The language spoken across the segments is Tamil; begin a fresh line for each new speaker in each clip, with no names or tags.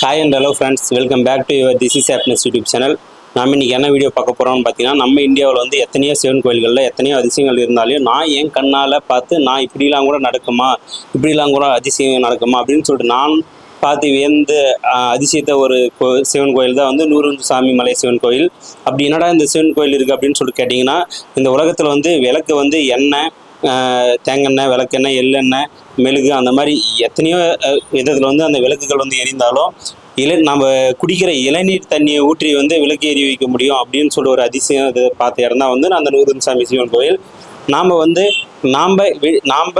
Hi and hello friends welcome back to your this is happiness YouTube channel நம்ம இன்னைக்கு என்ன வீடியோ பார்க்க போகிறோம்னு பார்த்தீங்கன்னா நம்ம இந்தியாவில் வந்து எத்தனையோ சிவன் கோயில்களில் எத்தனையோ அதிசயங்கள் இருந்தாலும் நான் என் கண்ணால் பார்த்து நான் இப்படிலாம் கூட நடக்குமா? இப்படிலாம் கூட அதிசயம் நடக்குமா? அப்படின்னு சொல்லிட்டு நான் பார்த்து வியந்த அதிசயத்தை அதிசயத்த ஒரு கோ சிவன் கோயில் தான் வந்து நூறுந்து சாமி மலை சிவன் கோயில். அப்படி என்னடா இந்த சிவன் கோயில் இருக்குது அப்படின்னு சொல்லிட்டு கேட்டிங்கன்னா இந்த உலகத்தில் வந்து விளக்கு வந்து எண்ணெய் தேங்கெண்ணெய் விளக்கெண்ணெய் எள்ளெண்ணெய் மெழுகு அந்த மாதிரி எத்தனையோ விதத்தில் வந்து அந்த விளக்குகள் வந்து எரிந்தாலும் இள நம்ம குடிக்கிற இளநீர் தண்ணியை ஊற்றி வந்து விளக்கு எரி வைக்க முடியும் அப்படின்னு சொல்லி ஒரு அதிசயம் இது பார்த்த இடம் தான் வந்து அந்த நூறுசாமி சிவன் கோயில். நாம் வந்து நாம் நாம்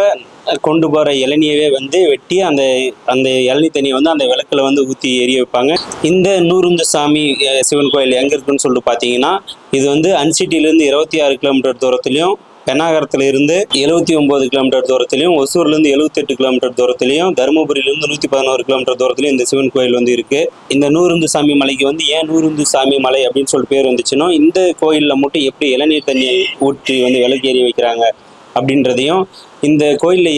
கொண்டு போகிற இளநியவே வந்து வெட்டி அந்த அந்த இளநீர் தண்ணியை வந்து அந்த விளக்கில் வந்து ஊற்றி எரிய வைப்பாங்க. இந்த நூறுந்து சாமி சிவன் கோயில் எங்கே இருக்குன்னு சொல்லிட்டு பார்த்தீங்கன்னா இது வந்து அன்சிட்டிலேருந்து இருபத்தி ஆறு கிலோமீட்டர் தூரத்துலையும் பெண்ணாகரத்துல இருந்து எழுபத்தி ஒன்பது கிலோமீட்டர் தூரத்திலையும் ஒசூர்லேருந்து எழுபத்தெட்டு கிலோமீட்டர் தூரத்திலையும் தருமபுரியிலேருந்து நூற்றி பதினோரு கிலோமீட்டர் தூரத்திலையும் இந்த சிவன் கோயில் வந்து இருக்கு. இந்த நூறுந்து சாமி மலைக்கு வந்து ஏன் நூறுந்து சாமி மலை அப்படின்னு சொல்லி பேர் வந்துச்சுன்னா இந்த கோயிலில் மட்டும் எப்படி இளநீர் தண்ணியை ஊற்றி வந்து விளக்கு ஏறி வைக்கிறாங்க அப்படின்றதையும் இந்த கோயிலில்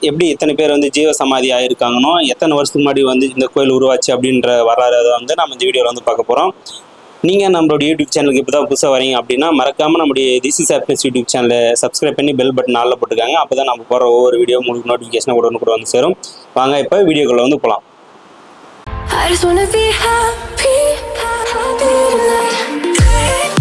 எப்படி எத்தனை பேர் வந்து ஜீவ சமாதி ஆயிருக்காங்கன்னோ எத்தனை வருஷத்துக்கு முன்னாடி வந்து இந்த கோயில் உருவாச்சு அப்படின்ற வரலாறு வந்து நம்ம இந்த வீடியோவில் வந்து பார்க்க போகிறோம் நீங்கள் நம்மளுடைய யூடியூப் சேனலுக்கு இப்போ தான் புதுசாக வரீங்க அப்படின்னா மறக்காமல் நம்முடைய திஸ் இஸ் யூடியூப் சேனலை சப்ஸ்கிரைப் பண்ணி பெல் பட்டன் ஆளில் போட்டுக்காங்க. அப்போ தான் நம்ம போகிற ஒவ்வொரு வீடியோ உங்களுக்கு நோட்டிஃபிகேஷன் உடனே கூட வந்து சேரும். வாங்க இப்போ வீடியோக்குள்ள வந்து போகலாம்
I just wanna be happy, happy tonight.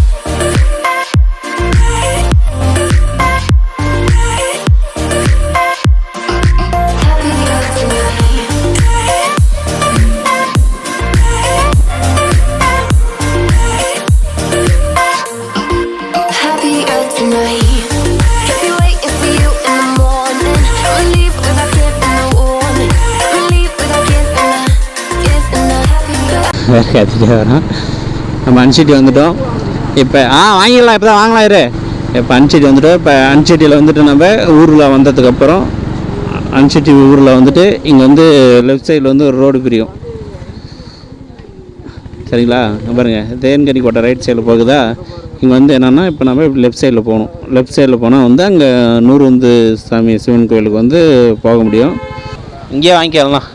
வேறு கற்றுட்டு வரோம் நம்ம அன்சிட்டி வந்துட்டோம். இப்போ ஆ வாங்கிடலாம். இப்போ தான் வாங்கலாம் இரு. இப்போ அன்சிட்டி வந்துட்டோம். இப்போ அன்சிட்டியில் வந்துட்டு நம்ம ஊரில் வந்ததுக்கப்புறம் அன்சிட்டி ஊரில் வந்துட்டு இங்கே வந்து லெஃப்ட் சைடில் வந்து ஒரு ரோடு பிரியும். சரிங்களா? பாருங்கள் தேன்கனி கோட்டை ரைட் சைடில் போகுதா? இங்கே வந்து என்னென்னா இப்போ நம்ம லெஃப்ட் சைடில் போகணும். லெஃப்ட் சைடில் போனால் வந்து அங்கே நூறு வந்து சாமி சிவன் கோயிலுக்கு வந்து போக முடியும். இங்கேயே வாங்கிக்கலாம்.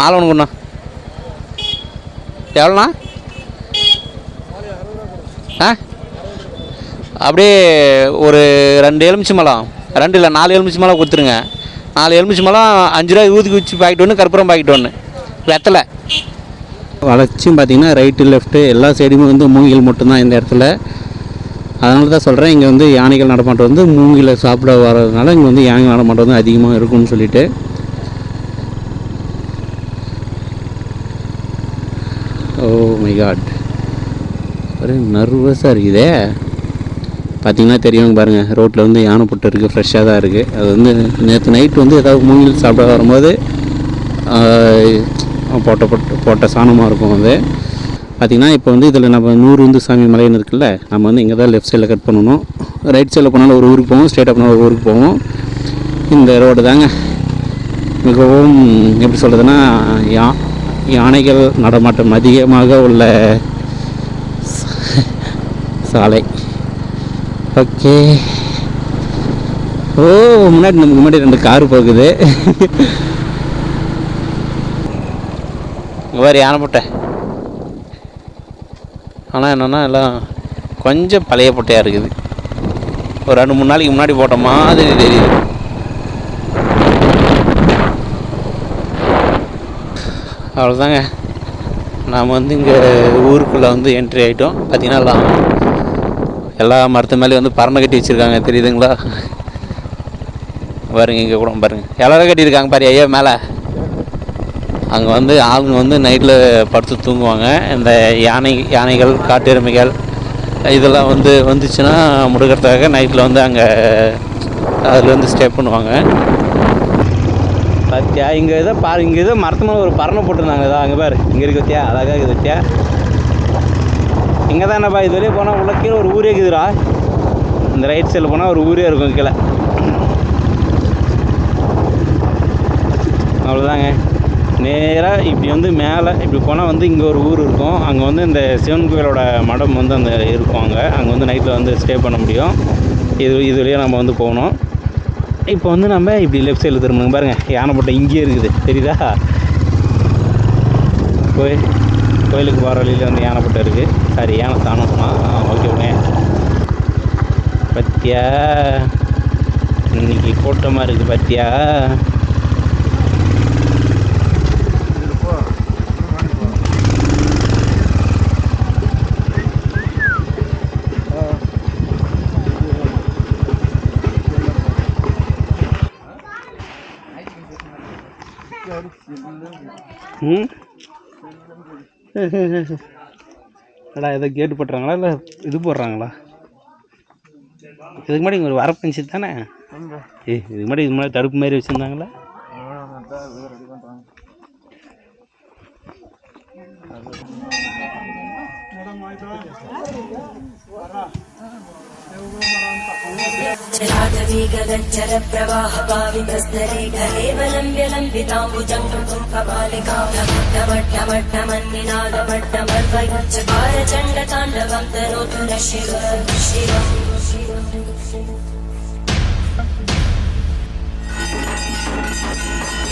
மாலவனுக்குண்ணா எவ்வளோண்ணா? ஆ? அப்படியே ஒரு ரெண்டு எலுமிச்சி மலம் ரெண்டு இல்லை நாலு எலுமிச்சி மலம் கொடுத்துருங்க. நாலு எலுமிச்சி மலம் அஞ்சு ரூபாய் ஊதுக்கு வச்சு பாக்கெட் ஒன்று கற்பூரம் பாக்கெட் ஒன்று வெத்தலை. வளர்ச்சியும் பார்த்தீங்கன்னா ரைட்டு லெஃப்ட்டு எல்லா சைடுமே வந்து மூங்கில் மட்டும்தான் இந்த இடத்துல. அதனால தான் சொல்கிறேன் இங்கே வந்து யானைகள் நடமாட்டம் வந்து மூங்கில சாப்பிட வரதுனால இங்கே வந்து யானை நடமாட்டம் வந்து அதிகமாக இருக்கும்னு சொல்லிட்டு ஓ மை காட் ஒரே நர்வஸாக இருக்குதே. பார்த்தீங்கன்னா தெரியும் பாருங்கள் ரோட்டில் வந்து யானை புட்டு இருக்குது ஃப்ரெஷ்ஷாக தான் இருக்குது அது வந்து நேற்று நைட் வந்து ஏதாவது மூங்கில் சாப்பிட வரும்போது போட்ட போட்ட போட்ட சாணமாக இருக்கும் அது. பார்த்திங்கன்னா இப்போ வந்து இதில் நம்ம நூறு வந்து சாமி மலைன்னு இருக்குல்ல நம்ம வந்து இங்கே தான் லெஃப்ட் சைடில் கட் பண்ணணும். ரைட் சைடில் போனாலும் ஒரு ஊருக்கு போவோம் ஸ்ட்ரெயிட்டாக போனாலும் ஒரு ஊருக்கு போவோம். இந்த ரோடு தாங்க. மிகவும் எப்படி சொல்கிறதுனா யா யானைகள் நடமாட்டம் அதிகமாக உள்ள சாலை. ஓகே. ஓ முன்னாடி நமக்கு முன்னாடி ரெண்டு கார் போகுது. இங்கே வேறு யானை போட்டேன் ஆனால் என்னென்னா எல்லாம் கொஞ்சம் பழைய பொட்டையாக இருக்குது. ஒரு ரெண்டு மூணு நாளைக்கு முன்னாடி போட்ட மாதிரி தெரியுது. அவ்வளோதாங்க நாம் வந்து இங்கே ஊருக்குள்ளே வந்து என்ட்ரி ஆகிட்டோம் பார்த்தீங்கன்னா எல்லாம் எல்லா மரத்து மேலேயும் வந்து பறனை கட்டி வச்சுருக்காங்க. தெரியுதுங்களா? பாருங்க இங்கே கூட பாருங்கள் எல்லோரும் கட்டியிருக்காங்க பாரு ஐயா மேலே. அங்கே வந்து ஆளுங்க வந்து நைட்டில் படுத்து தூங்குவாங்க. இந்த யானை யானைகள் காட்டெருமைகள் இதெல்லாம் வந்து வந்துச்சுன்னா முடுக்கிறதுக்காக நைட்டில் வந்து அங்கே அதில் வந்து ஸ்டே பண்ணுவாங்க. பார்த்தியா இங்கே ஏதோ பாரு இங்கே ஏதோ மரத்து மேலே ஒரு பறனை போட்டிருந்தாங்க. ஏதோ அங்கே பாரு. இங்கே இருக்கு பத்தியா? அழகாக இருக்குது பத்தியா? இங்கே தான் என்னப்பா இது வரையும் போனால் உள்ள கீழே ஒரு ஊரே இருக்குதுடா. இந்த ரைட் சைடில் போனால் ஒரு ஊரே இருக்கும் கீழே. அவ்வளோதாங்க நேராக இப்படி வந்து மேலே இப்படி போனால் வந்து இங்கே ஒரு ஊர் இருக்கும். அங்கே வந்து இந்த சிவன் கோயிலோட மடம் வந்து அந்த இருக்கும் அங்கே. அங்கே வந்து நைட்டில் வந்து ஸ்டே பண்ண முடியும். இது இது வழியாக நம்ம வந்து போகணும். இப்போ வந்து நம்ம இப்படி லெஃப்ட் சைடில் திரும்பணுங்க பாருங்கள் யானைப்பட்டம் இங்கேயே இருக்குது. தெரியுதா?
கோயில் கோயிலுக்கு போகிற வழியில் வந்து யானைப்பட்டம் இருக்குது சாரி யானை தானமா ஓகே ஓகே பத்தியா? இன்னைக்கு கூட்டமாக இருக்குது பத்தியா? ம்? என்னடா எதை கேட்டு போட்டுறாங்களா? இல்லை இது போடுறாங்களா? இதுக்கு முன்னாடி ஒரு வரப்பஞ்சி தானே? ஏய் இதுக்கு முன்னாடி இது முன்னாடி தடுப்பு மாதிரி வச்சுருந்தாங்களா?
जलाधवी गगज्जल प्रवाह पावितस्तरे गलेवलम्ब्य लम्बिताम्बुजं कपालिकामट्टमट्टमट्टमन्निनादमट्टमर्वयुच्चकार चण्डताण्डवं तनोतु न शिव जटाकटाः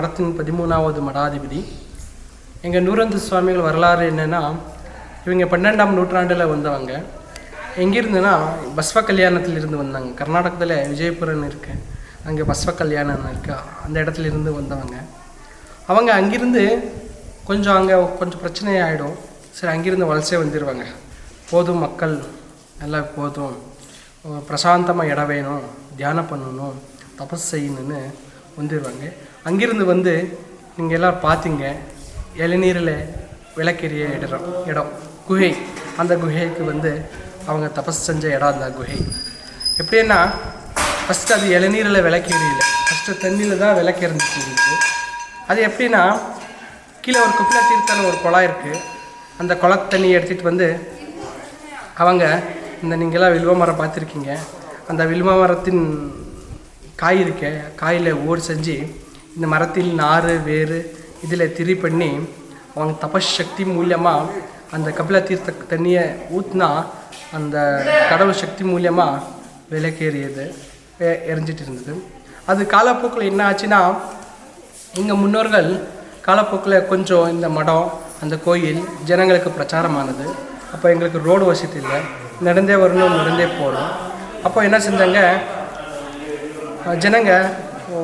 மடத்தின் பதிமூணாவது மடாதிபதி. எங்கள் நூறந்து சுவாமிகள் வரலாறு என்னென்னா இவங்க பன்னெண்டாம் நூற்றாண்டில் வந்தவங்க. எங்கேருந்துன்னா பஸ்வ கல்யாணத்தில் இருந்து வந்தாங்க. கர்நாடகத்தில் விஜயபுரம் இருக்கு. அங்கே பஸ்வ கல்யாணம் இருக்கு. அந்த இடத்துல இருந்து வந்தவங்க. அவங்க அங்கிருந்து கொஞ்சம் அங்கே கொஞ்சம் பிரச்சனை ஆகிடும் சரி அங்கிருந்து வலசே வந்துடுவாங்க போதும் மக்கள். எல்லாம் போதும். பிரசாந்தமாக இடம் வேணும். தியானம் பண்ணணும். தபஸ் செய்யணும்னு வந்துடுவாங்க அங்கிருந்து வந்து நீங்கள் எல்லாம் பார்த்தீங்க இளநீரில் விளக்கெரிய இடம் இடம் குகை. அந்த குகைக்கு வந்து அவங்க தபஸ் செஞ்ச இடம் அந்த குகை. எப்படின்னா ஃபஸ்ட்டு அது இளநீரில் விளக்கெரியல ஃபஸ்ட்டு தண்ணியில் தான் விளக்கு இருந்துச்சு. அது எப்படின்னா கீழே ஒரு குப்பில தீர்த்தன ஒரு குழாய் இருக்குது அந்த குள தண்ணியை எடுத்துகிட்டு வந்து அவங்க இந்த நீங்களாம் வில்வ மரம் பார்த்துருக்கீங்க. அந்த வில்வ மரத்தின் காய் இருக்க காயில் ஓடு செஞ்சு இந்த மரத்தின் நாறு வேர் இதில் திரி பண்ணி அவங்க தபஸ் சக்தி மூலியமாக அந்த கபில தீர்த்த தண்ணியை ஊற்றினா அந்த கடவுள் சக்தி மூலியமாக விலக்கேறியது எரிஞ்சிட்டு இருந்தது. அது காலப்போக்கில் என்ன ஆச்சுன்னா எங்கள் முன்னோர்கள் காலப்போக்கில் கொஞ்சம் இந்த மடம் அந்த கோயில் ஜனங்களுக்கு பிரச்சாரமானது. அப்போ எங்களுக்கு ரோடு வசதி இல்லை. நடந்தே வரணும் நடந்தே போகணும். அப்போ என்ன செஞ்சாங்க? ஜனங்கள் ஜனங்க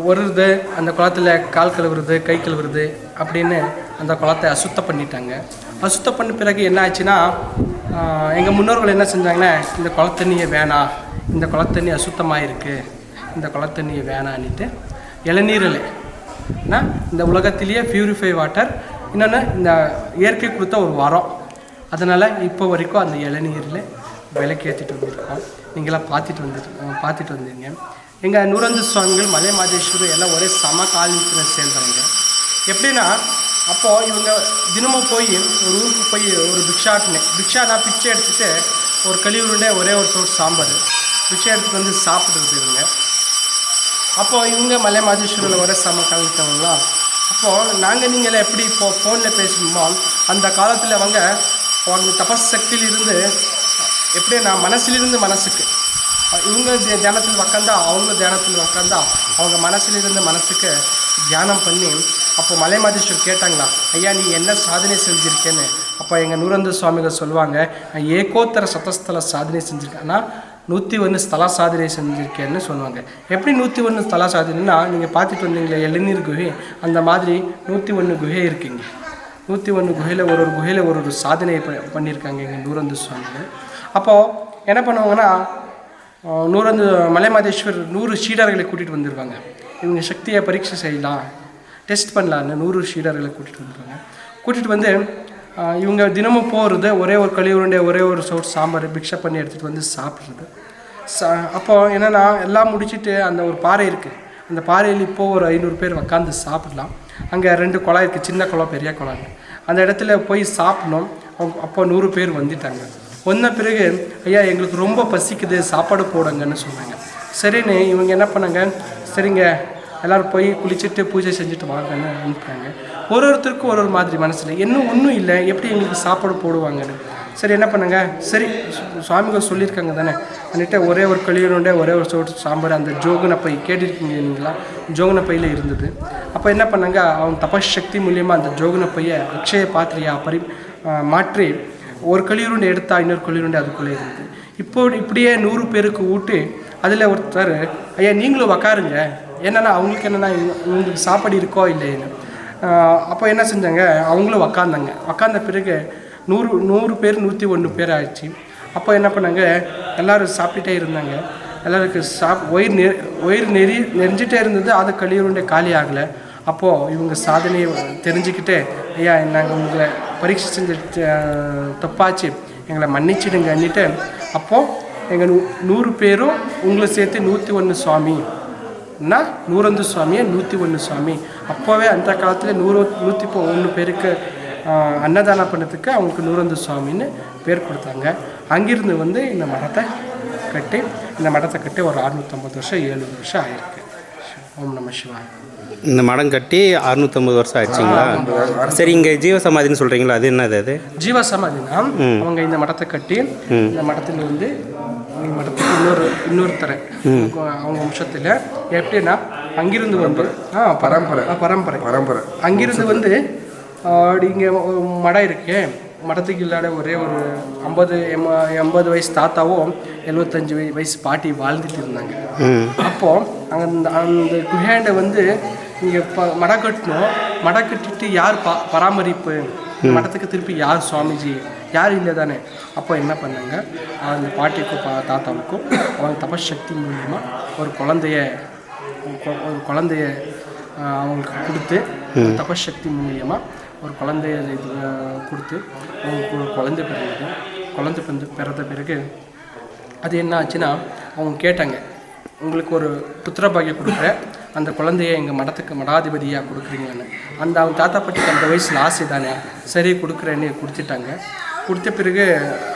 வருது அந்த குளத்துல கால் கழுவுறது கை கழுவுறது அப்படின்னு அந்த குளத்தை அசுத்தம் பண்ணிட்டாங்க. அசுத்தம் பண்ண பிறகு என்ன ஆச்சுன்னா எங்கள் முன்னோர்கள் என்ன செஞ்சாங்கன்னா இந்த குளத்தண்ணியை வேணாம் இந்த குளத்தண்ணி அசுத்தமாக இருக்குது இந்த குளத்தண்ணியை வேணான்னுட்டு இளநீரலை ஏன்னா இந்த உலகத்திலேயே பியூரிஃபை வாட்டர் இன்னொன்று இந்த இயற்கை கொடுத்த ஒரு வரம். அதனால் இப்போ வரைக்கும் அந்த இளநீரில் விளக்கேற்றிட்டு வந்திருக்கோம். நீங்களாம் பார்த்துட்டு வந்துட்டு பார்த்துட்டு வந்தீங்க. எங்கள் நூறந்து சுவாமிகள் மலை மாதேஸ்வரர் எல்லாம் ஒரே சம சமகாலத்தில் சேர்ந்தவங்க. எப்படின்னா அப்போது இவங்க தினமும் போய் ஒரு ஊருக்கு போய் ஒரு பிக்ஷாட்டினே பிக்ஷானா பிச்சை எடுத்துகிட்டு ஒரு கழிவுருண்டே ஒரே ஒரு சோறு சாம்பார். பிச்சை எடுத்துகிட்டு வந்து சாப்பிட்றது இவங்க அப்போது இவங்க மலை மாதேஸ்வரில் ஒரே சம காலத்தவங்களா அப்போது நாங்கள் நீங்களே எப்படி இப்போ ஃபோனில் பேசணுமோ அந்த காலத்தில் அவங்க அவங்க தபஸ் சக்தியிலிருந்து எப்படின்னா மனசிலிருந்து மனசுக்கு இவங்க தியானத்தில் உக்காந்தா அவங்க தியானத்தில் உக்காந்தா அவங்க மனசிலிருந்து மனசுக்கு தியானம் பண்ணி அப்போ மலை மாதேஸ்வர் கேட்டாங்களா ஐயா நீ என்ன சாதனை செஞ்சுருக்கேன்னு? அப்போ எங்கள் நூறந்து சுவாமிகள் சொல்லுவாங்க நான் ஏகோத்தர சத்தஸ்தல சாதனை செஞ்சுருக்கேன். ஆனால் நூற்றி ஒன்று ஸ்தல சாதனை செஞ்சுருக்கேன்னு சொல்லுவாங்க. எப்படி நூற்றி ஒன்று ஸ்தல சாதனைன்னா நீங்கள் பார்த்துட்டு வந்தீங்களே இளநீர் குகை அந்த மாதிரி நூற்றி ஒன்று குகை இருக்குங்க நூற்றி ஒன்று குகையில் ஒரு ஒரு குகையில் ஒரு ஒரு சாதனையை ப- பண்ணியிருக்காங்க எங்கள் நூறந்து சுவாமிகள். அப்போது என்ன பண்ணுவாங்கன்னா நூறந்து மலைமாதேஸ்வர் நூறு சீடர்களை கூட்டிகிட்டு வந்துருவாங்க இவங்க சக்தியை பரீட்சை செய்யலாம் டெஸ்ட் பண்ணலான்னு நூறு சீடர்களை கூட்டிகிட்டு வந்துருவாங்க கூட்டிகிட்டு வந்து இவங்க தினமும் போகிறது ஒரே ஒரு கழிவுருண்டை ஒரே ஒரு சோறு சாம்பார் பிக்ஷப் பண்ணி எடுத்துகிட்டு வந்து சாப்பிட்றது. சா அப்போது என்னென்னா எல்லாம் முடிச்சுட்டு அந்த ஒரு பாறை இருக்குது அந்த பாறையில் இப்போது ஒரு ஐநூறு பேர் உட்காந்து சாப்பிடலாம். அங்கே ரெண்டு குழாய் இருக்குது சின்ன குளம் பெரிய குளம் அந்த இடத்துல போய் சாப்பிடணும். அப்போ நூறு பேர் வந்துட்டாங்க. வந்த பிறகு ஐயா எங்களுக்கு ரொம்ப பசிக்குது சாப்பாடு போடுங்கன்னு சொன்னாங்க. சரின்னு இவங்க என்ன பண்ணாங்க சரிங்க எல்லோரும் போய் குளிச்சுட்டு பூஜை செஞ்சுட்டு வாங்கன்னு அனுப்புறாங்க. ஒரு ஒருத்தருக்கும் ஒரு ஒரு மாதிரி மனசில் இன்னும் ஒன்றும் இல்லை எப்படி எங்களுக்கு சாப்பாடு போடுவாங்கன்னு? சரி என்ன பண்ணுங்க சரி சுவாமிகள் சொல்லியிருக்காங்க தானே அன்னிட்ட ஒரே ஒரு கழிவுண்டே ஒரே ஒரு சோட்டு சாம்பார் அந்த ஜோகன பை கேட்டிருக்கீங்க நீங்களா ஜோகன பையில் இருந்தது. அப்போ என்ன பண்ணாங்க அவன் தபசக்தி மூலியமாக அந்த ஜோகன பையை அக்ஷய பாத்திரியா பரி மாற்றி ஒரு கழிவுருண்டை எடுத்தால் இன்னொரு கழிவுருண்டை அதுக்குள்ளே இருந்தது இப்போ இப்படியே நூறு பேருக்கு ஊட்டி அதில் ஒருத்தர் ஐயா நீங்களும் உக்காருங்க. என்னென்னா அவங்களுக்கு என்னென்னா உங்களுக்கு சாப்பாடு இருக்கோ இல்லைன்னு அப்போ என்ன செஞ்சாங்க? அவங்களும் உக்காந்தாங்க. உக்காந்த பிறகு நூறு நூறு பேர் நூற்றி ஒன்று பேர் ஆயிடுச்சு. அப்போ என்ன பண்ணாங்க? எல்லோரும் சாப்பிட்டுட்டே இருந்தாங்க. எல்லோருக்கு சாப் ஒயிர் நெ ஒயிர் நெறி நெறிஞ்சிட்டே இருந்தது. அது கழிவுருண்டை காலி ஆகலை. அப்போது இவங்க சாதனையை தெரிஞ்சுக்கிட்டு ஐயா நாங்கள் உங்களை பரீட்சை செஞ்ச தப்பாச்சு. எங்களை மன்னிச்சிடுங்கன்னுட்டு அப்போது எங்கள் நூ நூறு பேரும் உங்களை சேர்த்து நூற்றி ஒன்று சுவாமி. னா நூறந்து சுவாமியை நூற்றி ஒன்று சுவாமி. அப்போவே அந்த காலத்தில் நூறு நூற்றி ஒன்று பேருக்கு அன்னதானம் பண்ணதுக்கு அவங்களுக்கு நூறந்து சுவாமின்னு பேர் கொடுத்தாங்க. அங்கிருந்து வந்து இந்த மடத்தை கட்டி இந்த மடத்தை கட்டி ஒரு அறுநூற்றம்பது வருஷம் ஏழு வருஷம் ஆயிருக்கு. ஓம் நம சிவாய்.
இந்த மடம் கட்டி அறுநூத்தம்பது வருஷம் ஆச்சுங்களா சரி இங்கே ஜீவசமாதின்னு சொல்கிறீங்களா அது என்னது அது?
ஜீவ சமாதினா அவங்க இந்த மடத்தை கட்டி இந்த மடத்தில் வந்து இந்த மடத்துக்கு இன்னொரு இன்னொருத்தரை அவங்க வம்சத்தில் எப்படின்னா அங்கிருந்து வந்து ஆ பரம்பரை. பரம்பரை.
பரம்பரை.
அங்கிருந்து வந்து இங்கே மடம் இருக்கு. மடத்துக்கு இல்லாத ஒரே ஒரு ஐம்பது எம்ம எண்பது வயசு தாத்தாவும் எழுபத்தஞ்சு வய- வயசு பாட்டி வாழ்ந்துட்டு இருந்தாங்க. அப்போ அந்த அந்த குஹேண்டை வந்து நீங்கள் இப்போ மடம் கட்டணும் மடம் கட்டிட்டு யார் பா பராமரிப்பு? மடத்துக்கு திருப்பி யார் சுவாமிஜி? யார் இல்லை தானே? அப்போ என்ன பண்ணாங்க? அந்த பாட்டிக்கும் பா தாத்தாவுக்கும் அவங்க தபசக்தி மூலியமாக ஒரு குழந்தைய ஒரு குழந்தைய அவங்களுக்கு கொடுத்து தபசக்தி மூலியமாக ஒரு குழந்தைய இது கொடுத்து அவங்களுக்கு ஒரு குழந்தை பிறந்தது. குழந்தை பிறந்து பிறந்த பிறகு அது என்ன ஆச்சுன்னா அவங்க கேட்டாங்க உங்களுக்கு ஒரு புத்திரபாகிய கொடுக்குறேன். அந்த குழந்தைய எங்கள் மடத்துக்கு மடாதிபதியாக கொடுக்குறீங்கன்னு. அந்த அவங்க தாத்தா பாட்டிக்கு அந்த வயசில் ஆசை தானே. சரி கொடுக்குறேன்னு கொடுத்துட்டாங்க. கொடுத்த பிறகு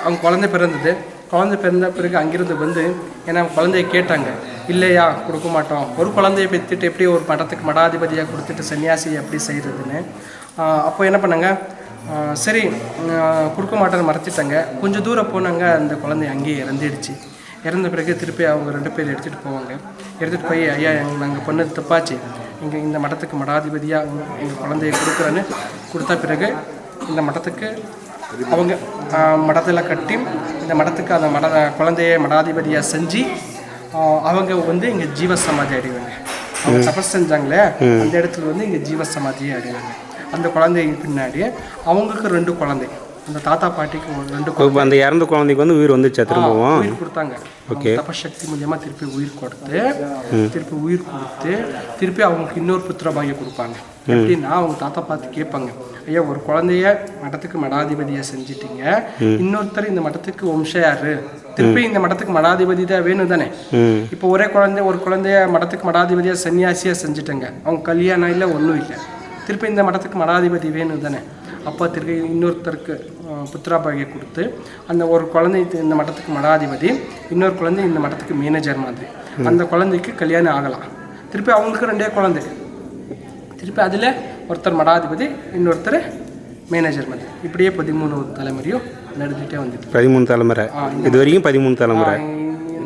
அவங்க குழந்தை பிறந்தது. குழந்தை பிறந்த பிறகு அங்கிருந்து வந்து ஏன்னா குழந்தைய கேட்டாங்க. இல்லையா கொடுக்க மாட்டோம். ஒரு குழந்தைய பெற்றுட்டு எப்படி ஒரு மடத்துக்கு மடாதிபதியாக கொடுத்துட்டு சன்னியாசி எப்படி செய்கிறதுன்னு அப்போ என்ன பண்ணாங்க? சரி கொடுக்க மாட்டேன்னு மறைச்சிட்டாங்க கொஞ்சம் தூரம் போனாங்க. அந்த குழந்தை அங்கேயே இறந்துடுச்சு. இறந்த பிறகு திருப்பி அவங்க ரெண்டு பேர் எடுத்துகிட்டு போவாங்க. எடுத்துகிட்டு போய் ஐயா எங்கள் நாங்கள் பண்ணது தப்பாச்சு. இங்கே இந்த மடத்துக்கு மடாதிபதியாக எங்கள் குழந்தைய கொடுக்குறேன்னு கொடுத்த பிறகு இந்த மடத்துக்கு அவங்க மடத்தில் கட்டி இந்த மடத்துக்கு அந்த மட குழந்தைய மடாதிபதியாக செஞ்சு அவங்க வந்து இங்கே ஜீவ சமாதி அடைவாங்க. அவங்க தபஸ் செஞ்சாங்களே அந்த இடத்துல வந்து இங்கே ஜீவ சமாதியை அடைவாங்க. அந்த குழந்தை பின்னாடி அவங்களுக்கு ரெண்டு குழந்தை. அந்த தாத்தா பாட்டிக்கு ஒரு ரெண்டு
இப்போ அந்த இறந்த குழந்தைக்கு வந்து உயிர் வந்துச்சா திரும்பவும்?
உயிர் கொடுத்தாங்க. அவங்க தபசக்தி மூலியமா திருப்பி உயிர் கொடுத்து திருப்பி உயிர் கொடுத்து திருப்பி அவங்களுக்கு இன்னொரு புத்திர பாகியம் கொடுப்பாங்க. எப்படின்னா அவங்க தாத்தா பார்த்து கேட்பாங்க ஐயா ஒரு குழந்தைய மடத்துக்கு மடாதிபதியா செஞ்சிட்டீங்க. இன்னொருத்தர் இந்த மடத்துக்கு வம்சையாரு. திருப்பி இந்த மடத்துக்கு மடாதிபதி தான் வேணும் தானே? இப்போ ஒரே குழந்தை ஒரு குழந்தைய மடத்துக்கு மடாதிபதியா சன்னியாசியா செஞ்சுட்டாங்க. அவங்க கல்யாணம் இல்லை ஒன்றும் இல்லை. திருப்பி இந்த மடத்துக்கு மடாதிபதி வேணும் தானே? அப்போ திருப்பி இன்னொருத்தருக்கு புத்திராபாகிய கொடுத்து அந்த ஒரு குழந்தை இந்த மடத்துக்கு மடாதிபதி இன்னொரு குழந்தை இந்த மடத்துக்கு மேனேஜர் மாதிரி. அந்த குழந்தைக்கு கல்யாணம் ஆகலாம். திருப்பி அவங்களுக்கு ரெண்டே குழந்தை. திருப்பி அதில் ஒருத்தர் மடாதிபதி இன்னொருத்தர் மேனேஜர் மாதிரி. இப்படியே பதிமூணு தலைமுறையும் நடந்துகிட்டே வந்துட்டு
பதிமூணு தலைமுறை. இது வரைக்கும் பதிமூணு தலைமுறை.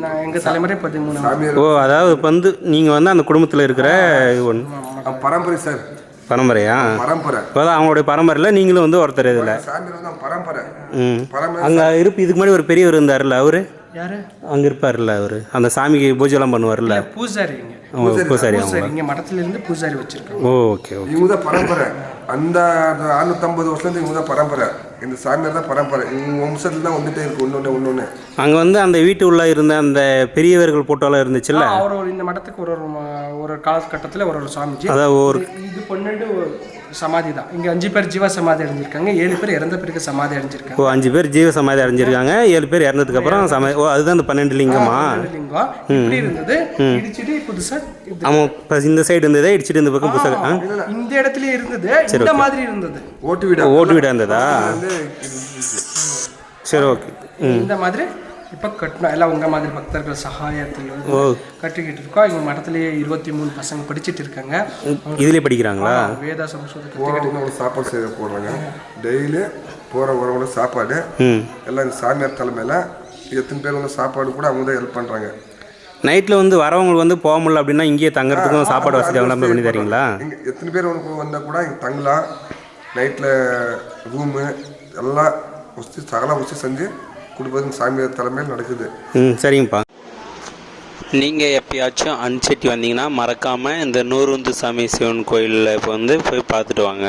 நான் எங்கள் தலைமுறை பதிமூணு.
ஓ அதாவது இப்போ வந்து நீங்கள் வந்து அந்த குடும்பத்தில் இருக்கிற ஒன்று
பரம்பரை சார்.
பரம்பரையா?
பரம்பரை.
அதான் அவங்களுடைய பரம்பரையில் நீங்களும் வந்து ஒருத்தர் இதில்.
பரம்பரை
ம்.
பரம்பரை
அங்கே இருப்பு இதுக்கு முன்னாடி ஒரு பெரியவர் இருந்தார்ல அவரு?
யாரு?
அங்கே இருப்பார்ல அவர். அந்த சாமிக்கு பூஜைலாம் பண்ணுவார்ல
பூசாரி
பூசாரி
இங்க. மடத்துல இருந்து பூசாரி வச்சிருக்காங்க.
Oh okay okay.
இவங்க தான் பரம்பரை. அந்த அறுநூத்தம்பது வருஷத்துலேருந்து இவங்க தான் பரம்பரை. இந்த சாமியார் தான் பரம்பரை. இவங்க வம்சத்துல தான் வந்துட்டே இருக்கு ஒன்று ஒன்று ஒன்று
அங்கே வந்து அந்த வீட்டு உள்ள இருந்த அந்த பெரியவர்கள் போட்டோலாம் இருந்துச்சுல்ல?
அவர் ஒரு இந்த மடத்துக்கு ஒரு ஒரு ஒரு காலகட்டத்தில் ஒரு ஒரு சாமிஜி.
அதான் ஒரு
இது பன்னெண்டு சமாதி தான். இங்க அஞ்சு பேர் ஜீவ சமாதி அடைஞ்சிருக்காங்க. ஏழு பேர் இறந்த பிறகு சமாதி அடைஞ்சிருக்காங்க.
ஓ அஞ்சு பேர் ஜீவ சமாதி அடைஞ்சிருக்காங்க. ஏழு பேர் இறந்ததுக்கு அப்புறம் சம ஓ அதுதான் அந்த பன்னெண்டு லிங்கமா?
லிங்கம். இப்படி இருந்தது. இடிச்சிட்டு புதுசா
ஆமாம் இந்த சைடு இருந்ததே இடிச்சிட்டு இந்த பக்கம் புத்தகம் ஆ?
இந்த இடத்துல இருந்தது. இந்த மாதிரி இருந்தது.
ஓட்டு வீடு
ஓட்டு வீடாக இருந்ததா. சரி ஓகே.
இந்த மாதிரி இப்ப கட்டணும் எல்லாம் உங்க மாதிரி பக்தர்கள் சகாயத்தில் கட்டிக்கிட்டு இருக்கோம். எங்க மடத்திலேயே இருபத்தி மூணு பசங்க படிச்சிட்டு இருக்காங்க.
இதுலேயே படிக்கிறாங்களா?
வேதா சம்ஸ்கிருத
போகிறவங்க ஒரு சாப்பாடு செய்ய போடுறாங்க டெய்லி போகிற வரவங்கள சாப்பாடு. எல்லாம் இந்த சாமியார் தலைமையில் எத்தனை பேர் வந்து சாப்பாடு கூட அவங்க தான் ஹெல்ப் பண்ணுறாங்க
நைட்டில் வந்து வரவங்களுக்கு வந்து போக முடியல அப்படின்னா இங்கேயே தங்குறதுக்கும் சாப்பாடு வசதி அவங்களாம் பண்ணி தரீங்களா?
இங்கே எத்தனை பேர் வந்து வந்தால் கூட இங்கே தங்கலாம். நைட்டில் ரூமு எல்லாம் வசதி சகல வசதி செஞ்சு கொடுப்பது சாமியார் தலைமையில் நடக்குது.
ம் சரிங்கப்பா. நீங்கள் எப்பயாச்சும் அன்செட்டி வந்தீங்கன்னா மறக்காமல் இந்த நூறுந்து சாமி சிவன் கோயிலில் இப்போ வந்து போய் பார்த்துட்டு வாங்க.